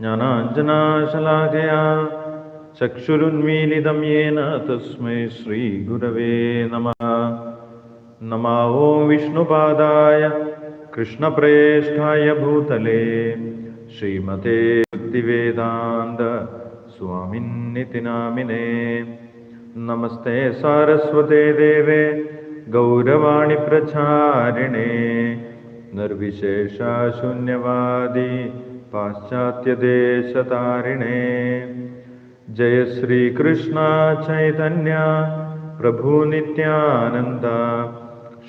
ജ്ഞാനാഞ്ജനാശലാഖയാ. ചക്ഷുരുന്മീലിതം യേന തസ്മൈ ശ്രീഗുരവേ നമ നമാ. ഓം വിഷ്ണുപാദായ കൃഷ്ണപ്രേഷ്ഠായ ഭൂതലേ. ശ്രീമതേ ഭക്തിവേദാന്ത സ്വാമിന്നിതി നാമിനേ നമസ്തേ സാരസ്വതേ ദേവേ ഗൗരവാണി പ്രചാരിണേ. നിർവിശേഷ ശൂന്യവാദി पाश्चात्यदेशतारिणे। जय श्रीकृष्ण चैतन्य प्रभुनित्यानन्द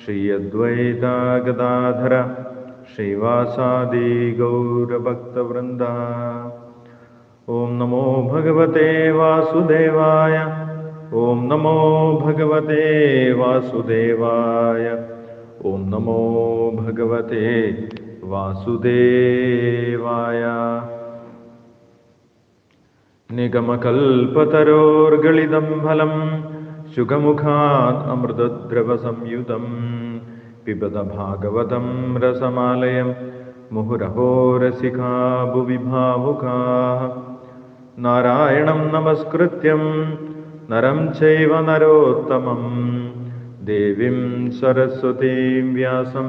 श्री अद्वैता गदाधर श्रीवासादि गौरभक्तवृन्द। ॐ नमो भगवते वासुदेवाय। ॐ नमो भगवते वासुदेवाय। ॐ नमो भगवते വാസുദേവായ. നിഗമകൽപതരോർഗളിതം ഫലം ശുഖമുഖാത് അമൃതദ്രവസംയുതം പിബത ഭാഗവതം രസമാലയം മുഹുരഹോ രസികാ ഭുവി നമസ്കൃത്യം നരം ചൈവ നരോത്തമം ദേവീം സരസ്വതീം വ്യാസം.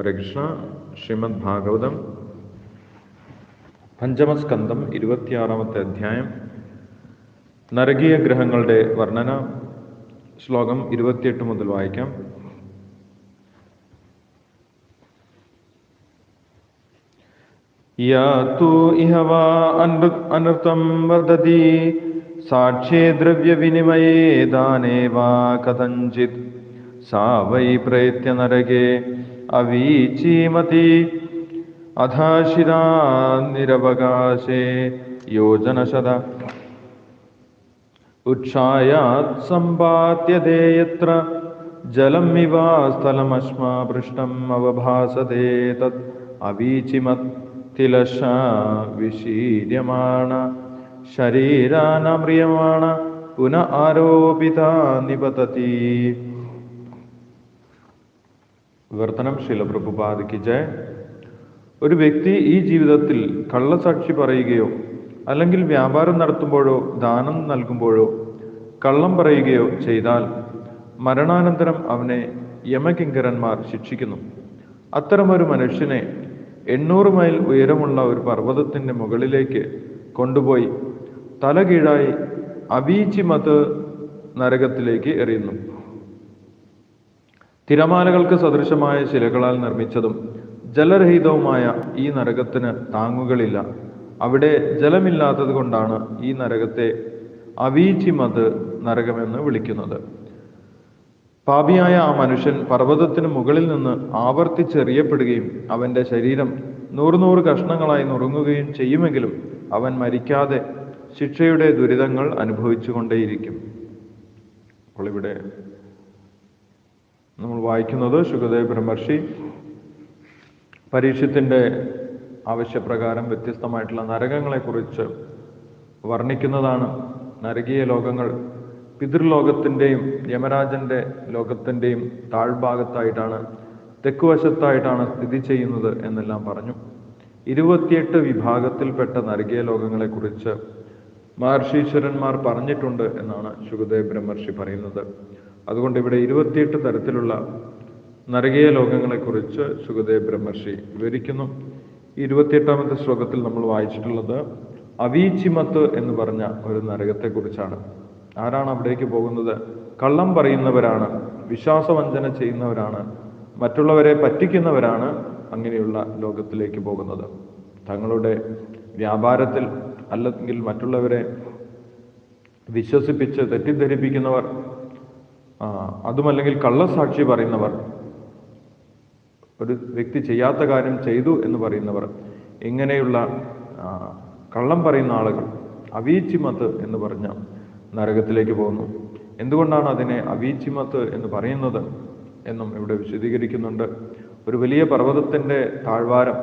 ഹരേ കൃഷ്ണ ശ്രീമദ് ഭാഗവതം പഞ്ചമസ്കന്ധം ഇരുപത്തിയാറാമത്തെ അധ്യായം നരകീയ ഗ്രഹങ്ങളുടെ വർണന ശ്ലോകം ഇരുപത്തിയെട്ട് മുതൽ വായിക്കാം. അനൃത്തം ഇഹവാ അനർത്ഥം വർദ്ധതി സാക്ഷ്യേ ദ്രവ്യവിനിമയേ ദാനേ വാ കഥഞ്ചിത് സാ വൈ പ്രയത്യ നരകേ अवीचीमति अधाशिरा निरवकाशे। योजनशद उत्क्षायात् सम्पात्यते यत्र। जलमिवा स्थलमश्मा पृष्ठम् अवभासते तत्। अवीचिमत्तिलश विशीर्यमाण। शरीरानम्रियमाण पुन आरोपिता निपतति। വിവർത്തനം ശിലപ്രഭുപാദിക്ക് ജയ. ഒരു വ്യക്തി ഈ ജീവിതത്തിൽ കള്ളസാക്ഷി പറയുകയോ അല്ലെങ്കിൽ വ്യാപാരം നടത്തുമ്പോഴോ ദാനം നൽകുമ്പോഴോ കള്ളം പറയുകയോ ചെയ്താൽ മരണാനന്തരം അവനെ യമകിങ്കരന്മാർ ശിക്ഷിക്കുന്നു. അത്തരമൊരു മനുഷ്യനെ എണ്ണൂറ് മൈൽ ഉയരമുള്ള ഒരു പർവതത്തിന്റെ മുകളിലേക്ക് കൊണ്ടുപോയി തല കീഴായി അബീച്ചിമത് നരകത്തിലേക്ക് എറിയുന്നു. തിരമാലകൾക്ക് സദൃശമായ ശിലകളാൽ നിർമ്മിച്ചതും ജലരഹിതവുമായ ഈ നരകത്തിന് താങ്ങുകളില്ല. അവിടെ ജലമില്ലാത്തത് കൊണ്ടാണ് ഈ നരകത്തെ അവീചിമത് നരകമെന്ന് വിളിക്കുന്നത്. പാപിയായ ആ മനുഷ്യൻ പർവതത്തിന് മുകളിൽ നിന്ന് ആവർത്തിച്ചെറിയപ്പെടുകയും അവന്റെ ശരീരം നൂറ് നൂറ് കഷ്ണങ്ങളായി നുറുങ്ങുകയും ചെയ്യുമെങ്കിലും അവൻ മരിക്കാതെ ശിക്ഷയുടെ ദുരിതങ്ങൾ അനുഭവിച്ചുകൊണ്ടേയിരിക്കും. അപ്പോൾ ഇവിടെ നമ്മൾ വായിക്കുന്നത് ശുഗദേവ് ബ്രഹ്മർഷി പരീക്ഷത്തിന്റെ ആവശ്യപ്രകാരം വ്യത്യസ്തമായിട്ടുള്ള നരകങ്ങളെക്കുറിച്ച് വർണിക്കുന്നതാണ് നരകീയ ലോകങ്ങൾ. പിതൃലോകത്തിന്റെയും യമരാജന്റെ ലോകത്തിന്റെയും താഴ്ഭാഗത്തായിട്ടാണ് തെക്കുവശത്തായിട്ടാണ് സ്ഥിതി ചെയ്യുന്നത് എന്നെല്ലാം പറഞ്ഞു. ഇരുപത്തിയെട്ട് വിഭാഗത്തിൽപ്പെട്ട നരകീയ ലോകങ്ങളെക്കുറിച്ച് മഹർഷീശ്വരന്മാർ പറഞ്ഞിട്ടുണ്ട് എന്നാണ് ശുഗദേവ് ബ്രഹ്മർഷി പറയുന്നത്. അതുകൊണ്ട് ഇവിടെ ഇരുപത്തിയെട്ട് തരത്തിലുള്ള നരകീയ ലോകങ്ങളെക്കുറിച്ച് സുഖദേവ് ബ്രഹ്മർഷി വിവരിക്കുന്നു. ഇരുപത്തിയെട്ടാമത്തെ ശ്ലോകത്തിൽ നമ്മൾ വായിച്ചിട്ടുള്ളത് അവീച്ചിമത്ത് എന്ന് പറഞ്ഞ ഒരു നരകത്തെക്കുറിച്ചാണ്. ആരാണ് അവിടേക്ക് പോകുന്നത്? കള്ളം പറയുന്നവരാണ് വിശ്വാസവഞ്ചന ചെയ്യുന്നവരാണ് മറ്റുള്ളവരെ പറ്റിക്കുന്നവരാണ് അങ്ങനെയുള്ള ലോകത്തിലേക്ക് പോകുന്നത്. തങ്ങളുടെ വ്യാപാരത്തിൽ അല്ലെങ്കിൽ മറ്റുള്ളവരെ വിശ്വസിപ്പിച്ച് തെറ്റിദ്ധരിപ്പിക്കുന്നവർ അതുമല്ലെങ്കിൽ കള്ളസാക്ഷി പറയുന്നവർ ഒരു വ്യക്തി ചെയ്യാത്ത കാര്യം ചെയ്തു എന്ന് പറയുന്നവർ ഇങ്ങനെയുള്ള കള്ളം പറയുന്ന ആളുകൾ അവീച്ചിമത്ത് എന്ന് പറഞ്ഞ നരകത്തിലേക്ക് പോകുന്നു. എന്തുകൊണ്ടാണ് അതിനെ അവീച്ചിമത്ത് എന്ന് പറയുന്നത് എന്നും ഇവിടെ വിശദീകരിക്കുന്നുണ്ട്. ഒരു വലിയ പർവതത്തിന്റെ താഴ്വാരം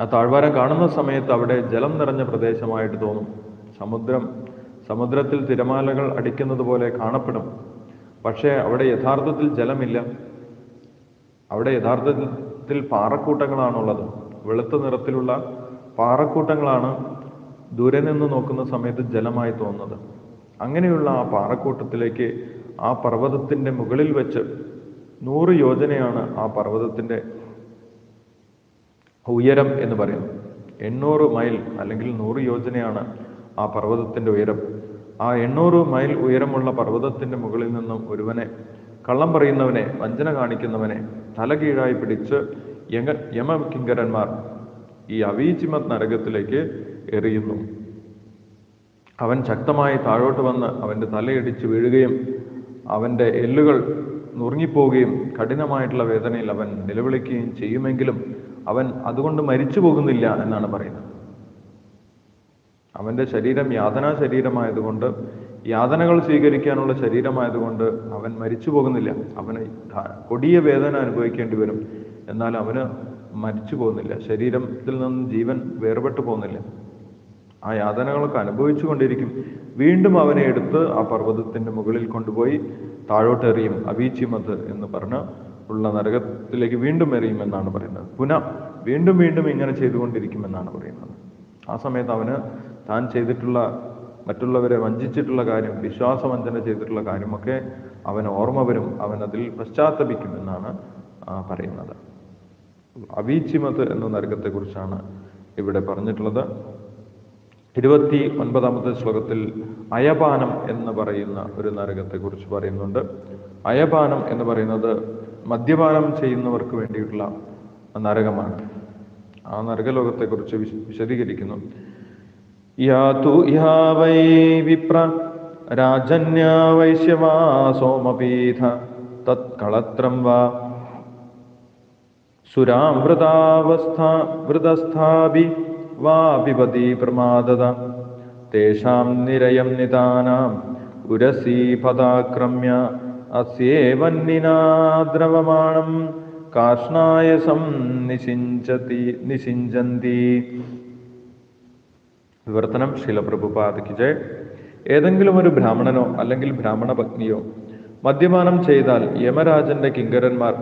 ആ താഴ്വാരം കാണുന്ന സമയത്ത് അവിടെ ജലം നിറഞ്ഞ പ്രദേശമായിട്ട് തോന്നും. സമുദ്രം സമുദ്രത്തിൽ തിരമാലകൾ അടിക്കുന്നത് പോലെ കാണപ്പെടും. പക്ഷേ അവിടെ യഥാർത്ഥത്തിൽ ജലമില്ല. അവിടെ യഥാർത്ഥത്തിൽ പാറക്കൂട്ടങ്ങളാണുള്ളത്. വെളുത്ത നിറത്തിലുള്ള പാറക്കൂട്ടങ്ങളാണ് ദൂരെ നിന്ന് നോക്കുന്ന സമയത്ത് ജലമായി തോന്നുന്നത്. അങ്ങനെയുള്ള ആ പാറക്കൂട്ടത്തിലേക്ക് ആ പർവതത്തിന്റെ മുകളിൽ വെച്ച് നൂറ് യോജനയാണ് ആ പർവതത്തിന്റെ ഉയരം എന്ന് പറയുന്നത്. എണ്ണൂറ് മൈൽ അല്ലെങ്കിൽ നൂറ് യോജനയാണ് ആ പർവതത്തിന്റെ ഉയരം. ആ എണ്ണൂറ് മൈൽ ഉയരമുള്ള പർവതത്തിന്റെ മുകളിൽ നിന്നും ഒരുവനെ കള്ളം പറയുന്നവനെ വഞ്ചന കാണിക്കുന്നവനെ തലകീഴായി പിടിച്ച് യമ യമകിങ്കരന്മാർ ഈ അവീചിമത് നരകത്തിലേക്ക് എറിയുന്നു. അവൻ ശക്തമായി താഴോട്ട് വന്ന് അവന്റെ തലയിടിച്ച് വീഴുകയും അവന്റെ എല്ലുകൾ നുറുങ്ങിപ്പോവുകയും കഠിനമായിട്ടുള്ള വേദനയിൽ അവൻ നിലവിളിക്കുകയും ചെയ്യുമെങ്കിലും അവൻ അതുകൊണ്ട് മരിച്ചു പോകുന്നില്ല എന്നാണ് പറയുന്നത്. അവന്റെ ശരീരം യാതനാ ശരീരമായതുകൊണ്ട് യാതനകൾ സ്വീകരിക്കാനുള്ള ശരീരമായതുകൊണ്ട് അവൻ മരിച്ചു പോകുന്നില്ല. അവന് കൊടിയ വേദന അനുഭവിക്കേണ്ടി വരും. എന്നാൽ അവന് മരിച്ചു പോകുന്നില്ല. ശരീരത്തിൽ നിന്ന് ജീവൻ വേർപെട്ടു പോകുന്നില്ല. ആ യാതനകളൊക്കെ അനുഭവിച്ചു കൊണ്ടിരിക്കും. വീണ്ടും അവനെ എടുത്ത് ആ പർവതത്തിന്റെ മുകളിൽ കൊണ്ടുപോയി താഴോട്ടെറിയും അവീച്ചിമത് എന്ന് പറഞ്ഞ് ഉള്ള നരകത്തിലേക്ക് വീണ്ടും എറിയുമെന്നാണ് പറയുന്നത്. പുന വീണ്ടും വീണ്ടും ഇങ്ങനെ ചെയ്തുകൊണ്ടിരിക്കുമെന്നാണ് പറയുന്നത്. ആ സമയത്ത് അവന് താൻ ചെയ്തിട്ടുള്ള മറ്റുള്ളവരെ വഞ്ചിച്ചിട്ടുള്ള കാര്യം വിശ്വാസവഞ്ചന ചെയ്തിട്ടുള്ള കാര്യമൊക്കെ അവൻ ഓർമ്മ വരും അവൻ അതിൽ പശ്ചാത്തപിക്കും എന്നാണ് പറയുന്നത്. അവീച്ചിമത് എന്ന നരകത്തെക്കുറിച്ചാണ് ഇവിടെ പറഞ്ഞിട്ടുള്ളത്. ഇരുപത്തി ഒൻപതാമത്തെ ശ്ലോകത്തിൽ അയപാനം എന്ന് പറയുന്ന ഒരു നരകത്തെക്കുറിച്ച് പറയുന്നുണ്ട്. അയപാനം എന്ന് പറയുന്നത് മദ്യപാനം ചെയ്യുന്നവർക്ക് വേണ്ടിയിട്ടുള്ള നരകമാണ്. ആ നരകലോകത്തെക്കുറിച്ച് വിശ- വിശദീകരിക്കുന്നു. യാതു യാ വൈ വിപ്ര രാജന്യ വൈശ്യവാ സോമപീഠ തത്കളത്രം വാ സുരാമൃതാവസ്ഥ വൃതസ്ഥാഭി വാ പിബതി പ്രമാദത തേഷാം നിരയം നിദാനാം ഉരസീ പദാക്രമ്യ അസ്യേവന്നിനാദ്രവമാണം കാഷ്ണായസം നിഷിഞ്ചതി നിഷിഞ്ചന്തി വിവർത്തനം ശിലപ്രഭുപാദിക്ക് ജയ്. ഏതെങ്കിലും ഒരു ബ്രാഹ്മണനോ അല്ലെങ്കിൽ ബ്രാഹ്മണ പത്നിയോ മദ്യപാനം ചെയ്താൽ യമരാജന്റെ കിങ്കരന്മാർ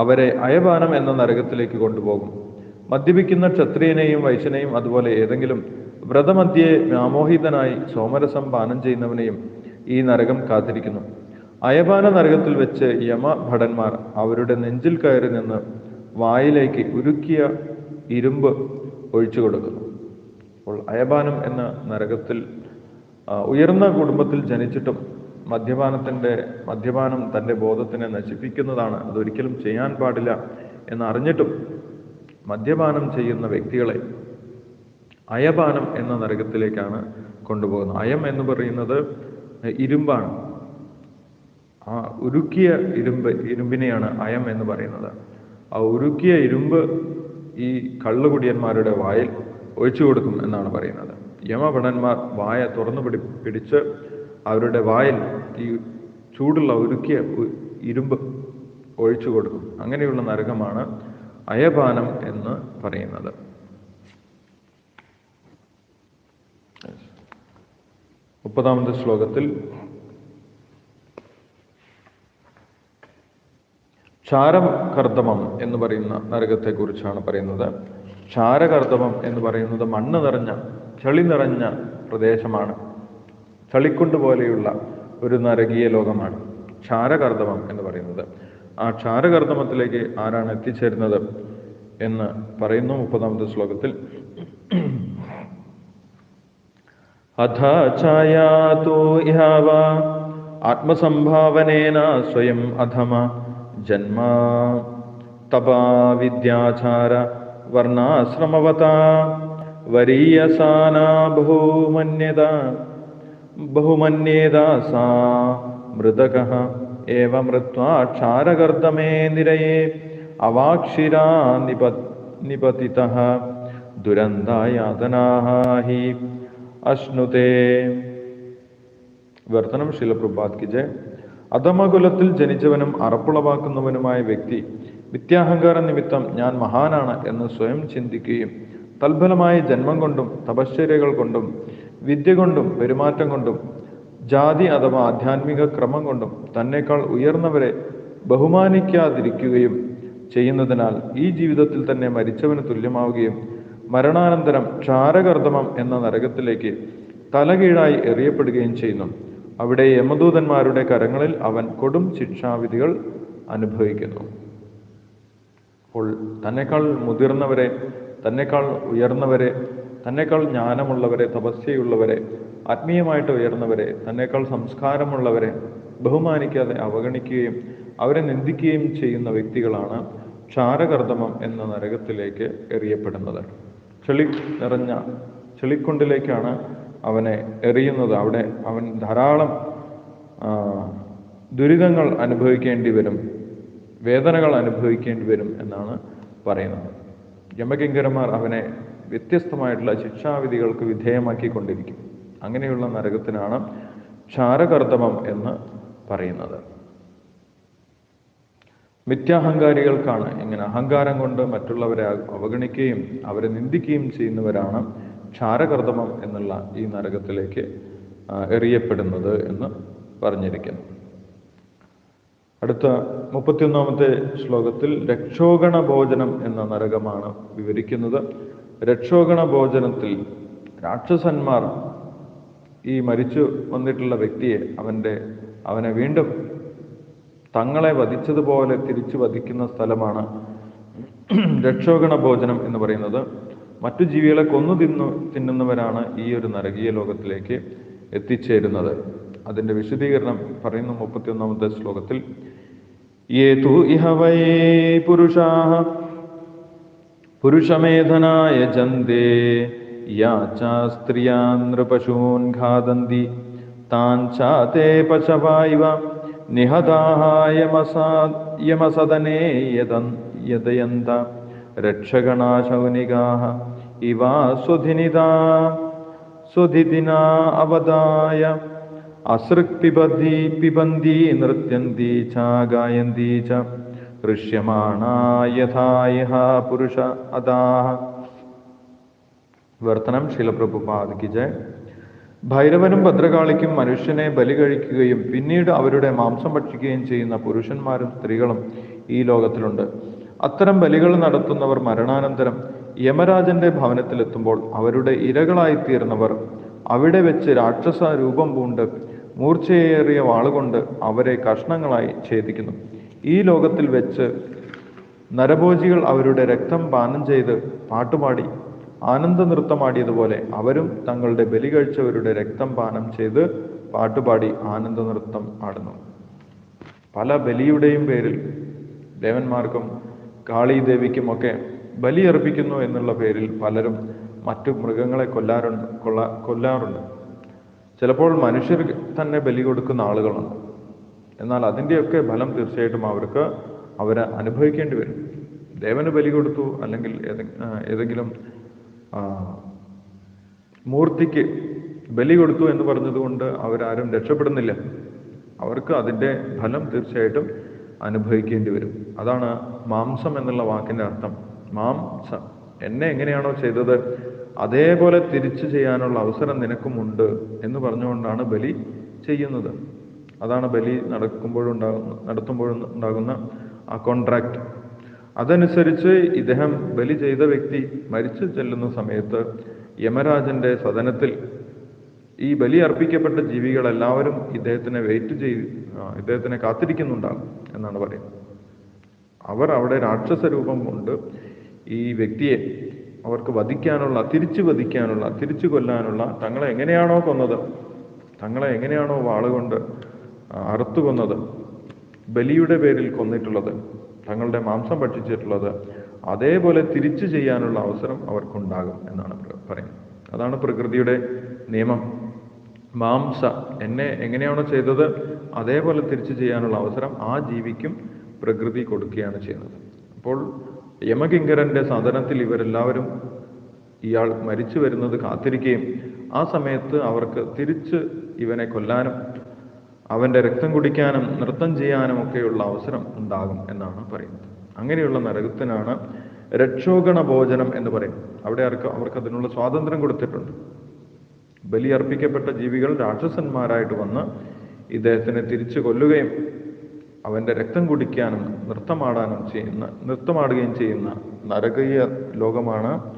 അവരെ അയപാനം എന്ന നരകത്തിലേക്ക് കൊണ്ടുപോകും. മദ്യപിക്കുന്ന ക്ഷത്രിയനെയും വൈശ്യനെയും അതുപോലെ ഏതെങ്കിലും വ്രതമധ്യേ വ്യാമോഹിതനായി സോമരസം പാനം ചെയ്യുന്നവനെയും ഈ നരകം കാത്തിരിക്കുന്നു. അയപാന നരകത്തിൽ വെച്ച് യമഭടന്മാർ അവരുടെ നെഞ്ചിൽ കയറി നിന്ന് വായിലേക്ക് ഉരുക്കിയ ഇരുമ്പ് ഒഴിച്ചു കൊടുക്കുന്നു അപ്പോൾ അയപാനം എന്ന നരകത്തിൽ ഉയർന്ന കുടുംബത്തിൽ ജനിച്ചിട്ടും മദ്യപാനത്തിന്റെ മദ്യപാനം തന്റെ ബോധത്തിനെ നശിപ്പിക്കുന്നതാണ്. അതൊരിക്കലും ചെയ്യാൻ പാടില്ല എന്നറിഞ്ഞിട്ടും മദ്യപാനം ചെയ്യുന്ന വ്യക്തികളെ അയപാനം എന്ന നരകത്തിലേക്കാണ് കൊണ്ടുപോകുന്നത്. അയം എന്ന് പറയുന്നത് ഇരുമ്പാണ്. ആ ഉരുക്കിയ ഇരുമ്പ് ഇരുമ്പിനെയാണ് അയം എന്ന് പറയുന്നത്. ആ ഉരുക്കിയ ഇരുമ്പ് ഈ കള്ളുകുടിയന്മാരുടെ വായിൽ ഒഴിച്ചു കൊടുക്കും എന്നാണ് പറയുന്നത്. യമഭടന്മാർ വായ തുറന്നു പിടി പിടിച്ച് അവരുടെ വായിൽ ഈ ചൂടുള്ള ഉരുക്കിയ ഇരുമ്പ് ഒഴിച്ചു കൊടുക്കും. അങ്ങനെയുള്ള നരകമാണ് അയപാനം എന്ന് പറയുന്നത്. മുപ്പതാമത്തെ ശ്ലോകത്തിൽ ചാരകർദ്ദമം എന്ന് പറയുന്ന നരകത്തെക്കുറിച്ചാണ് പറയുന്നത്. ക്ഷാരകർദ്ദമം എന്ന് പറയുന്നത് മണ്ണ് നിറഞ്ഞ ചളി നിറഞ്ഞ പ്രദേശമാണ്. ചളിക്കുണ്ട് പോലെയുള്ള ഒരു നരകീയ ലോകമാണ് ക്ഷാരകർദ്ദമം എന്ന് പറയുന്നത്. ആ ക്ഷാരകർദ്ദമത്തിലേക്ക് ആരാണ് എത്തിച്ചേരുന്നത് എന്ന് പറയുന്നു മുപ്പതാമത്തെ ശ്ലോകത്തിൽ. ആത്മസംഭാവനേന സ്വയം അധമ ജന്മ തപാ വിദ്യാചാര വർണാശ്രമവത വരീയസാനാ ബഹുമന്യത ബഹുമന്യേത സാ മൃദക ഏവ മൃത്വാ ക്ഷാരകർദ്ദമേ നിരയേ അവാക്ഷിരാ നിപ നിപതിത ദുരന്തായാതനാഹി അശ്നുതേ. വർത്തനം ശിലപ്രഭാത് കി ജയ. അധമകുലത്തിൽ ജനിച്ചവനും അറപ്പുളവാക്കുന്നവനുമായ വ്യക്തി വിദ്യാഹങ്കാര നിമിത്തം ഞാൻ മഹാനാണ് എന്ന് സ്വയം ചിന്തിക്കുകയും തൽഫലമായ ജന്മം കൊണ്ടും തപശ്ചര്യകൾ കൊണ്ടും വിദ്യ കൊണ്ടും പെരുമാറ്റം കൊണ്ടും ജാതി അഥവാ ആധ്യാത്മിക ക്രമം കൊണ്ടും തന്നെക്കാൾ ഉയർന്നവരെ ബഹുമാനിക്കാതിരിക്കുകയും ചെയ്യുന്നതിനാൽ ഈ ജീവിതത്തിൽ തന്നെ മരിച്ചവന് തുല്യമാവുകയും മരണാനന്തരം ക്ഷാരകർദമം എന്ന നരകത്തിലേക്ക് തലകീഴായി എറിയപ്പെടുകയും ചെയ്യുന്നു. അവിടെ യമദൂതന്മാരുടെ കരങ്ങളിൽ അവൻ കൊടും ശിക്ഷാവിധികൾ അനുഭവിക്കുന്നു. അപ്പോൾ തന്നെക്കാൾ മുതിർന്നവരെ തന്നെക്കാൾ ഉയർന്നവരെ തന്നെക്കാൾ ജ്ഞാനമുള്ളവരെ തപസ്യയുള്ളവരെ ആത്മീയമായിട്ട് ഉയർന്നവരെ തന്നെക്കാൾ സംസ്കാരമുള്ളവരെ ബഹുമാനിക്കാതെ അവഗണിക്കുകയും അവരെ നിന്ദിക്കുകയും ചെയ്യുന്ന വ്യക്തികളാണ് ക്ഷാരകർദമം എന്ന നരകത്തിലേക്ക് എറിയപ്പെടുന്നത്. ചെളി നിറഞ്ഞ ചെളിക്കുണ്ടിലേക്കാണ് അവനെ എറിയുന്നത്. അവിടെ അവൻ ധാരാളം ദുരിതങ്ങൾ അനുഭവിക്കേണ്ടി വരും. വേദനകൾ അനുഭവിക്കേണ്ടി വരും എന്നാണ് പറയുന്നത്. യമകിങ്കരന്മാർ അവനെ വ്യത്യസ്തമായിട്ടുള്ള ശിക്ഷാവിധികൾക്ക് വിധേയമാക്കിക്കൊണ്ടിരിക്കും. അങ്ങനെയുള്ള നരകത്തിനാണ് ക്ഷാരകർദമം എന്ന് പറയുന്നത്. മിഥ്യാഹങ്കാരികൾക്കാണ് ഇങ്ങനെ അഹങ്കാരം കൊണ്ട് മറ്റുള്ളവരെ അവഗണിക്കുകയും അവരെ നിന്ദിക്കുകയും ചെയ്യുന്നവരാണ് ക്ഷാരകർദമം എന്നുള്ള ഈ നരകത്തിലേക്ക് എറിയപ്പെടുന്നത് എന്ന് പറഞ്ഞിരിക്കുന്നു. അടുത്ത മുപ്പത്തിയൊന്നാമത്തെ ശ്ലോകത്തിൽ രക്ഷോഗണ ഭോജനം എന്ന നരകമാണ് വിവരിക്കുന്നത്. രക്ഷോഗണ ഭോജനത്തിൽ രാക്ഷസന്മാർ ഈ മരിച്ചു വന്നിട്ടുള്ള വ്യക്തിയെ അവന്റെ അവനെ വീണ്ടും തങ്ങളെ വധിച്ചതുപോലെ തിരിച്ചു വധിക്കുന്ന സ്ഥലമാണ് രക്ഷോഗണ ഭോജനം എന്ന് പറയുന്നത്. മറ്റു ജീവികളെ കൊന്നു തിന്നു തിന്നുന്നവരാണ് ഈ ഒരു നരകീയ ലോകത്തിലേക്ക് എത്തിച്ചേരുന്നത്. അതിന്റെ വിശദീകരണം പറയുന്നു മുപ്പത്തിയൊന്നാമത്തെ ശ്ലോകത്തിൽ. ഏതു ഇഹവൈ ഇഹ പുരുഷാഹ പുരുഷമേധനായ ജന്തേ യാച്ചാ സ്ത്രീയാ നൃപശൂൻ ഘാതന്തി താൻ ചാതേ പശവായിവ നിഹതാഹ യമസാ യമസദനേ യദയന്ത രക്ഷഗണാശൗനികാഹ ഇവ സുധിനിതാ സുധിദിനാ അവതായ അസൃക് പിബന്തി നൃത്യന്തി ച ഗായന്തി ച ഋഷ്യമാണ യഥാ പുരുഷ അതാഹ വർത്തനം ശിലപ്രഭുപാദിക്ക് ജയ. ഭൈരവനും ഭദ്രകാളിക്കും മനുഷ്യനെ ബലി കഴിക്കുകയും പിന്നീട് അവരുടെ മാംസം ഭക്ഷിക്കുകയും ചെയ്യുന്ന പുരുഷന്മാരും സ്ത്രീകളും ഈ ലോകത്തിലുണ്ട്. അത്തരം ബലികൾ നടത്തുന്നവർ മരണാനന്തരം യമരാജന്റെ ഭവനത്തിലെത്തുമ്പോൾ അവരുടെ ഇരകളായിത്തീർന്നവർ അവിടെ വെച്ച് രാക്ഷസ രൂപം പൂണ്ട് മൂർച്ചയേറിയ വാളുകൊണ്ട് അവരെ കഷ്ണങ്ങളായി ഛേദിക്കുന്നു. ഈ ലോകത്തിൽ വെച്ച് നരഭോജികൾ അവരുടെ രക്തം പാനം ചെയ്ത് പാട്ടുപാടി ആനന്ദ നൃത്തമാടിയതുപോലെ അവരും തങ്ങളുടെ ബലി കഴിച്ചവരുടെ രക്തം പാനം ചെയ്ത് പാട്ടുപാടി ആനന്ദ നൃത്തം ആടുന്നു. പല ബലിയുടെയും പേരിൽ ദേവന്മാർക്കും കാളി ദേവിക്കുമൊക്കെ ബലി അർപ്പിക്കുന്നു എന്നുള്ള പേരിൽ പലരും മറ്റു മൃഗങ്ങളെ കൊല്ലാറുണ്ട് കൊല്ലാറുണ്ട്. ചിലപ്പോൾ മനുഷ്യർ തന്നെ ബലി കൊടുക്കുന്ന ആളുകളുണ്ട്. എന്നാൽ അതിന്റെയൊക്കെ ഫലം തീർച്ചയായിട്ടും അവർക്ക് അവർ അനുഭവിക്കേണ്ടി വരും. ദേവന് ബലി കൊടുത്തു അല്ലെങ്കിൽ ഏതെ- ഏതെങ്കിലും മൂർത്തിക്ക് ബലി കൊടുത്തു എന്ന് പറഞ്ഞതുകൊണ്ട് അവരാരും രക്ഷപ്പെടുന്നില്ല. അവർക്ക് അതിന്റെ ഫലം തീർച്ചയായിട്ടും അനുഭവിക്കേണ്ടി വരും. അതാണ് മാംസം എന്നുള്ള വാക്കിന്റെ അർത്ഥം. മാംസം എന്നെ എങ്ങനെയാണോ ചെയ്തത് അതേപോലെ തിരിച്ചു ചെയ്യാനുള്ള അവസരം നിനക്കുമുണ്ട് എന്ന് പറഞ്ഞുകൊണ്ടാണ് ബലി ചെയ്യുന്നത്. അതാണ് ബലി നടക്കുമ്പോഴുണ്ടാകുന്ന നടത്തുമ്പോഴും ഉണ്ടാകുന്ന ആ കോൺട്രാക്ട് അതനുസരിച്ച് ഇദ്ദേഹം ബലി ചെയ്ത വ്യക്തി മരിച്ചു ചെല്ലുന്ന സമയത്ത് യമരാജന്റെ സദനത്തിൽ ഈ ബലി അർപ്പിക്കപ്പെട്ട ജീവികൾ എല്ലാവരും ഇദ്ദേഹത്തിനെ വെയിറ്റ് ചെയ്ത് ഇദ്ദേഹത്തിനെ കാത്തിരിക്കുന്നുണ്ടാകും എന്നാണ് പറയുന്നത്. അവർ അവിടെ രാക്ഷസ രൂപം കൊണ്ട് ഈ വ്യക്തിയെ അവർക്ക് വധിക്കാനുള്ള തിരിച്ചു വധിക്കാനുള്ള തിരിച്ചു കൊല്ലാനുള്ള തങ്ങളെ എങ്ങനെയാണോ കൊന്നത് തങ്ങളെ എങ്ങനെയാണോ വാളുകൊണ്ട് അറുത്തു കൊന്നത് ബലിയുടെ പേരിൽ കൊന്നിട്ടുള്ളത് തങ്ങളുടെ മാംസം ഭക്ഷിച്ചിട്ടുള്ളത് അതേപോലെ തിരിച്ചു ചെയ്യാനുള്ള അവസരം അവർക്കുണ്ടാകും എന്നാണ് പറയുന്നത്. അതാണ് പ്രകൃതിയുടെ നിയമം. മാംസ എന്നെ എങ്ങനെയാണോ ചെയ്തത് അതേപോലെ തിരിച്ചു ചെയ്യാനുള്ള അവസരം ആ ജീവിക്കും പ്രകൃതി കൊടുക്കുകയാണ് ചെയ്യുന്നത്. അപ്പോൾ യമകിങ്കരന്റെ സദനത്തിൽ ഇവരെല്ലാവരും ഇയാൾ മരിച്ചു വരുന്നത് കാത്തിരിക്കുകയും ആ സമയത്ത് അവർക്ക് തിരിച്ച് ഇവനെ കൊല്ലാനും അവന്റെ രക്തം കുടിക്കാനും നൃത്തം ചെയ്യാനും ഒക്കെയുള്ള അവസരം ഉണ്ടാകും എന്നാണ് പറയുന്നത്. അങ്ങനെയുള്ള നരകത്തിനാണ് രക്ഷോഗണ ഭോജനം എന്ന് പറയും അവിടെ അവർക്ക് അവർക്ക് അതിനുള്ള സ്വാതന്ത്ര്യം കൊടുത്തിട്ടുണ്ട്. ബലിയർപ്പിക്കപ്പെട്ട ജീവികൾ രാക്ഷസന്മാരായിട്ട് വന്ന് ഇദ്ദേഹത്തിനെ തിരിച്ചു കൊല്ലുകയും അവന്റെ രക്തം കുടിക്കാനും നൃത്തമാടാനും ചെയ്യുന്ന നൃത്തമാടുകയും ചെയ്യുന്ന നരകീയ ലോകമാണ്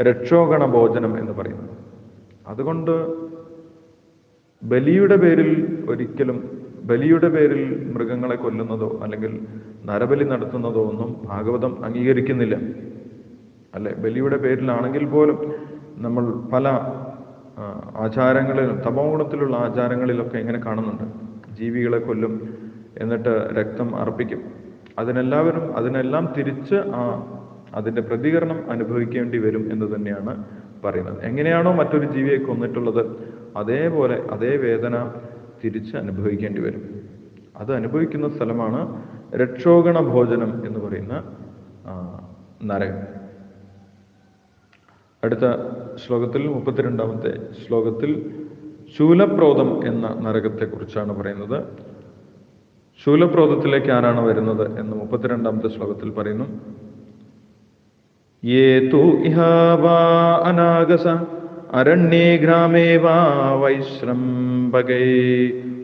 രക്ഷോഗണ ഭോജനം എന്ന് പറയുന്നത്. അതുകൊണ്ട് ബലിയുടെ പേരിൽ ഒരിക്കലും ബലിയുടെ പേരിൽ മൃഗങ്ങളെ കൊല്ലുന്നതോ അല്ലെങ്കിൽ നരബലി നടത്തുന്നതോ ഒന്നും ഭാഗവതം അംഗീകരിക്കുന്നില്ല. അല്ലെ? ബലിയുടെ പേരിലാണെങ്കിൽ പോലും നമ്മൾ പല ആചാരങ്ങളിലും തപോ ഗുണത്തിലുള്ള ആചാരങ്ങളിലൊക്കെ ഇങ്ങനെ കാണുന്നുണ്ട്. ജീവികളെ കൊല്ലും എന്നിട്ട് രക്തം അർപ്പിക്കും. അതിനെല്ലാവരും അതിനെല്ലാം തിരിച്ച് ആ അതിന്റെ പ്രതികരണം അനുഭവിക്കേണ്ടി വരും എന്ന് തന്നെയാണ് പറയുന്നത്. എങ്ങനെയാണോ മറ്റൊരു ജീവിയെ കൊന്നിട്ടുള്ളത് അതേപോലെ അതേ വേദന തിരിച്ച് അനുഭവിക്കേണ്ടി വരും. അത് അനുഭവിക്കുന്ന സ്ഥലമാണ് രക്ഷോഗണ ഭോജനം എന്ന് പറയുന്ന നരകം. അടുത്ത ശ്ലോകത്തിൽ മുപ്പത്തിരണ്ടാമത്തെ ശ്ലോകത്തിൽ ശൂലപ്രോതം എന്ന നരകത്തെക്കുറിച്ചാണ് പറയുന്നത്. ശൂലപ്രോതത്തിലേക്ക് ആരാണ് വരുന്നത് എന്ന് മുപ്പത്തിരണ്ടാമത്തെ ശ്ലോകത്തിൽ പറയുന്നു. യേ തു ഇഹ വാ അനാഗസ അരണ്യേ ഗ്രാമേ വാ വൈശ്രംഭകൈ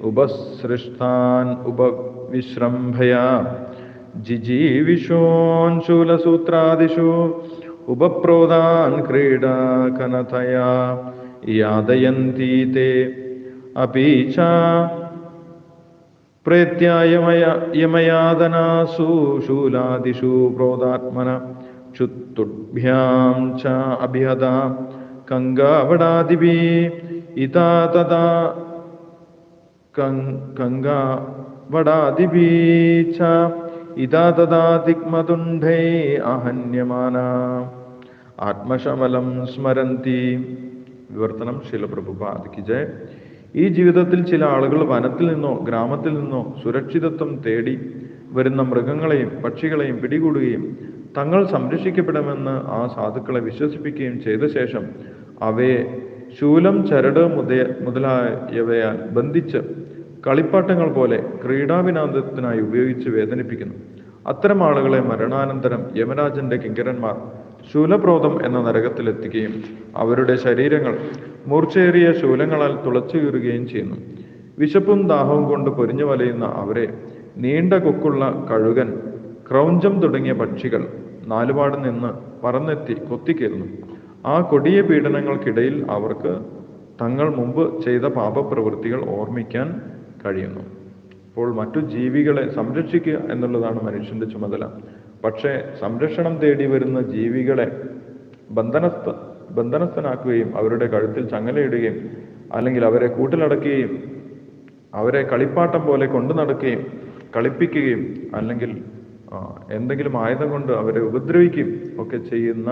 ഉപസൃഷ്ടാൻ ഉപവിശ്രംഭയാ ജിജീവിഷോൻ ശൂലസൂത്രാദിഷു ഉപപ്രോതാൻ ക്രീഡാകനതയാ യാതയന്തി തേ അപി ച प्रेत्यायमय यमयादनासु शूलादिषु प्रोदात्मन क्षुत्तुभ्यां च अभिहता कङ्गावडादिभिः इता तदा कङ्गावडादिभिः च इदा तदा दिग्मतुण्डै आहन्यमाना आत्मशमलं स्मरन्ति विवर्तनं शिलप्रभुपाद की जय ഈ ജീവിതത്തിൽ ചില ആളുകൾ വനത്തിൽ നിന്നോ ഗ്രാമത്തിൽ നിന്നോ സുരക്ഷിതത്വം തേടി വരുന്ന മൃഗങ്ങളെയും പക്ഷികളെയും പിടികൂടുകയും തങ്ങൾ സംരക്ഷിക്കപ്പെടുമെന്ന് ആ സാധുക്കളെ വിശ്വസിപ്പിക്കുകയും ചെയ്ത ശേഷം അവയെ ശൂലം ചരട് മുതയ മുതലായവയാൽ ബന്ധിച്ച് കളിപ്പാട്ടങ്ങൾ പോലെ ക്രീഡാവിനോദത്തിനായി ഉപയോഗിച്ച് വേദനിപ്പിക്കുന്നു. അത്തരം ആളുകളെ മരണാനന്തരം യമരാജന്റെ കിങ്കരന്മാർ ശൂലപ്രോതം എന്ന നരകത്തിലെത്തുകയും അവരുടെ ശരീരങ്ങൾ മൂർച്ചയേറിയ ശൂലങ്ങളാൽ തുളച്ചു കീറുകയും ചെയ്യുന്നു. വിശപ്പും ദാഹവും കൊണ്ട് പൊരിഞ്ഞു വലയുന്ന അവരെ നീണ്ട കൊക്കുള്ള കഴുകൻ ക്രൗഞ്ചം തുടങ്ങിയ പക്ഷികൾ നാലുപാട് നിന്ന് പറന്നെത്തി കൊത്തിക്കീറുന്നു. ആ കൊടിയ പീഡനങ്ങൾക്കിടയിൽ അവർക്ക് തങ്ങൾ മുമ്പ് ചെയ്ത പാപപ്രവൃത്തികൾ ഓർമ്മിക്കാൻ കഴിയുന്നു. അപ്പോൾ മറ്റു ജീവികളെ സംരക്ഷിക്കുക എന്നുള്ളതാണ് മനുഷ്യന്റെ ചുമതല. പക്ഷേ സംരക്ഷണം തേടി വരുന്ന ജീവികളെ ബന്ധനസ്ഥ ബന്ധനസ്ഥനാക്കുകയും അവരുടെ കഴുത്തിൽ ചങ്ങലയിടുകയും അല്ലെങ്കിൽ അവരെ കൂട്ടിലടക്കുകയും അവരെ കളിപ്പാട്ടം പോലെ കൊണ്ടു നടക്കുകയും കളിപ്പിക്കുകയും അല്ലെങ്കിൽ എന്തെങ്കിലും ആയുധം കൊണ്ട് അവരെ ഉപദ്രവിക്കുകയും ഒക്കെ ചെയ്യുന്ന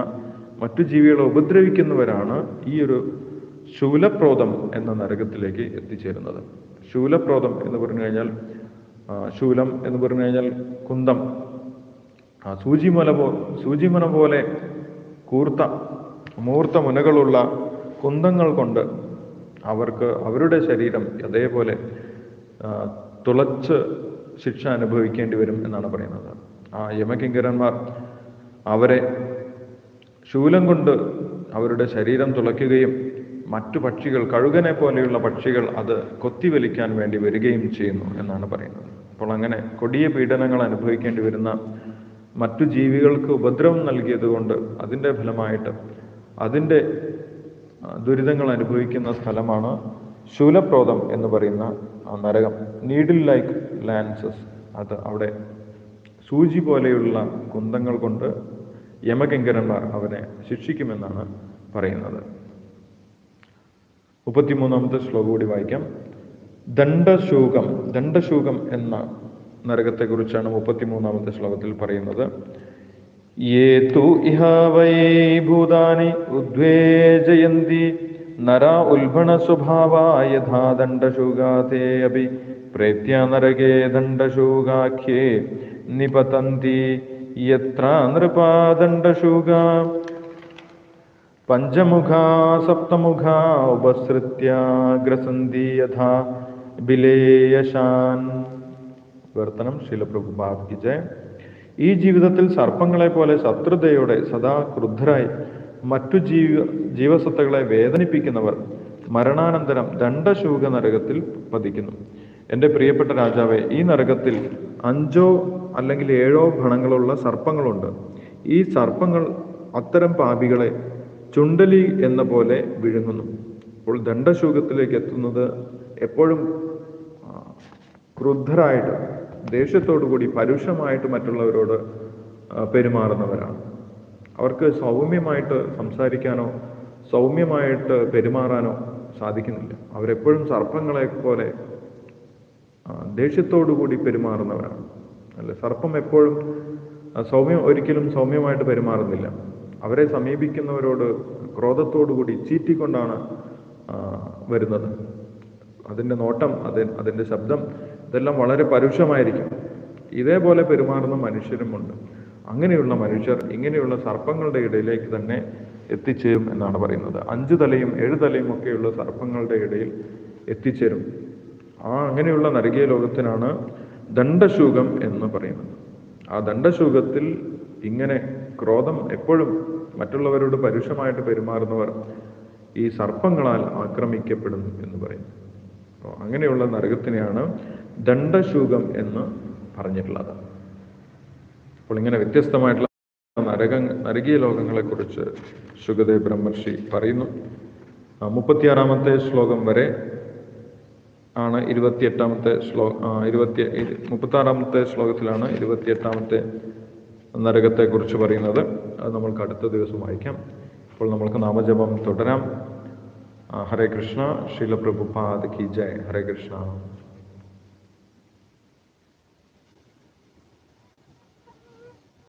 മറ്റു ജീവികളെ ഉപദ്രവിക്കുന്നവരാണ് ഈ ഒരു ശൂലപ്രോതം എന്ന നരകത്തിലേക്ക് എത്തിച്ചേരുന്നത്. ശൂലപ്രോതം എന്ന് പറഞ്ഞു കഴിഞ്ഞാൽ ശൂലം എന്ന് പറഞ്ഞു കഴിഞ്ഞാൽ കുന്തം. ആ സൂചിമല പോ സൂചിമന പോലെ കൂർത്ത മൂർത്ത മുനകളുള്ള കുന്തങ്ങൾ കൊണ്ട് അവർക്ക് അവരുടെ ശരീരം അതേപോലെ തുളച്ച് ശിക്ഷ അനുഭവിക്കേണ്ടി വരും എന്നാണ് പറയുന്നത്. ആ യമകിങ്കരന്മാർ അവരെ ശൂലം കൊണ്ട് അവരുടെ ശരീരം തുളയ്ക്കുകയും മറ്റു പക്ഷികൾ കഴുകനെ പോലെയുള്ള പക്ഷികൾ അത് കൊത്തിവലിക്കാൻ വേണ്ടി വരികയും ചെയ്യുന്നു എന്നാണ് പറയുന്നത്. അപ്പോൾ അങ്ങനെ കൊടിയ പീഡനങ്ങൾ അനുഭവിക്കേണ്ടി വരുന്ന മറ്റു ജീവികൾക്ക് ഉപദ്രവം നൽകിയതുകൊണ്ട് അതിന്റെ ഫലമായിട്ട് അതിന്റെ ദുരിതങ്ങൾ അനുഭവിക്കുന്ന സ്ഥലമാണ് ശൂലപ്രോതം എന്ന് പറയുന്ന ആ നരകം. നീഡിൽ ലൈക്ക് ലാൻസസ് അത് അവിടെ സൂചി പോലെയുള്ള കുന്തങ്ങൾ കൊണ്ട് യമകിങ്കരന്മാർ അവനെ ശിക്ഷിക്കുമെന്നാണ് പറയുന്നത്. മുപ്പത്തിമൂന്നാമത്തെ ശ്ലോകം കൂടി വായിക്കാം. ദണ്ഡശൂകം ദണ്ഡശൂകം എന്ന നരകത്തെക്കുറിച്ചാണ് മുപ്പത്തിമൂന്നാമത്തെ ശ്ലോകത്തിൽ പറയുന്നത്. യേ തു ഇഹ വൈ ഭൂതാനി ഉദ്വേജയന്തി നര ഉൽബണ സ്വഭാവാ യഥാ ദണ്ഡശൂഗാതേ അപി പ്രേത്യ നരകേ ദണ്ഡശൂഗാഖ്യേ നിപതന്തി യത്ര നൃപാ ദണ്ഡശൂഗ പഞ്ചമുഖാ സപ്തമുഖാ ഉപസൃത്യ ഗ്രസന്തി യഥാ ബിലേയശാൻ വർത്തനം ശീലപ്രഭുപാദ് കി ഈ ജീവിതത്തിൽ സർപ്പങ്ങളെ പോലെ ശത്രുതയോടെ സദാ ക്രുദ്ധരായി മറ്റു ജീവ ജീവസത്തകളെ വേദനിപ്പിക്കുന്നവർ മരണാനന്തരം ദണ്ഡശൂക നരകത്തിൽ പതിക്കുന്നു. എന്റെ പ്രിയപ്പെട്ട രാജാവെ ഈ നരകത്തിൽ അഞ്ചോ അല്ലെങ്കിൽ ഏഴോ ഭണങ്ങളുള്ള സർപ്പങ്ങളുണ്ട്. ഈ സർപ്പങ്ങൾ അത്തരം പാപികളെ ചുണ്ടലി എന്ന പോലെ വിഴുങ്ങുന്നു. അപ്പോൾ ദണ്ഡശൂകത്തിലേക്ക് എത്തുന്നത് എപ്പോഴും ക്രുദ്ധരായിട്ട് ദേഷ്യത്തോടു കൂടി പരുഷമായിട്ട് മറ്റുള്ളവരോട് പെരുമാറുന്നവരാണ്. അവർക്ക് സൗമ്യമായിട്ട് സംസാരിക്കാനോ സൗമ്യമായിട്ട് പെരുമാറാനോ സാധിക്കുന്നില്ല. അവരെപ്പോഴും സർപ്പങ്ങളെ പോലെ ദേഷ്യത്തോടു കൂടി പെരുമാറുന്നവരാണ്. അല്ല സർപ്പം എപ്പോഴും സൗമ്യം ഒരിക്കലും സൗമ്യമായിട്ട് പെരുമാറുന്നില്ല. അവരെ സമീപിക്കുന്നവരോട് ക്രോധത്തോടു കൂടി ചീറ്റിക്കൊണ്ടാണ് വരുന്നത്. അതിന്റെ നോട്ടം അത് അതിന്റെ ശബ്ദം ഇതെല്ലാം വളരെ പരുഷമായിരിക്കും. ഇതേപോലെ പെരുമാറുന്ന മനുഷ്യരുമുണ്ട്. അങ്ങനെയുള്ള മനുഷ്യർ ഇങ്ങനെയുള്ള സർപ്പങ്ങളുടെ ഇടയിലേക്ക് തന്നെ എത്തിച്ചേരും എന്നാണ് പറയുന്നത്. അഞ്ചു തലയും ഏഴു തലയും ഒക്കെയുള്ള സർപ്പങ്ങളുടെ ഇടയിൽ എത്തിച്ചേരും. ആ അങ്ങനെയുള്ള നരകീയ ലോകത്തിനാണ് ദണ്ഡശൂകം എന്ന് പറയുന്നത്. ആ ദണ്ഡശൂകത്തിൽ ഇങ്ങനെ ക്രോധം എപ്പോഴും മറ്റുള്ളവരോട് പരുഷമായിട്ട് പെരുമാറുന്നവർ ഈ സർപ്പങ്ങളാൽ ആക്രമിക്കപ്പെടുന്നു എന്ന് പറയുന്നു. അങ്ങനെയുള്ള നരകത്തിനെയാണ് ദണ്ഡശൂകം എന്ന് പറഞ്ഞിട്ടുള്ളത്. അപ്പോൾ ഇങ്ങനെ വ്യത്യസ്തമായിട്ടുള്ള നരക നരകീയ ലോകങ്ങളെക്കുറിച്ച് ശുഗദേവ് ബ്രഹ്മർഷി പറയുന്നു. മുപ്പത്തിയാറാമത്തെ ശ്ലോകം വരെ ആണ് ഇരുപത്തിയെട്ടാമത്തെ ശ്ലോ ഇരുപത്തി ഇരുപത്തി മുപ്പത്താറാമത്തെ ശ്ലോകത്തിലാണ് ഇരുപത്തിയെട്ടാമത്തെ നരകത്തെക്കുറിച്ച് പറയുന്നത്. അത് നമ്മൾക്ക് അടുത്ത ദിവസം വായിക്കാം. അപ്പോൾ നമ്മൾക്ക് നാമജപം തുടരാം. ഹരേ കൃഷ്ണ ശീലപ്രഭുപാദ് കി ജയ്. ഹരേ കൃഷ്ണ.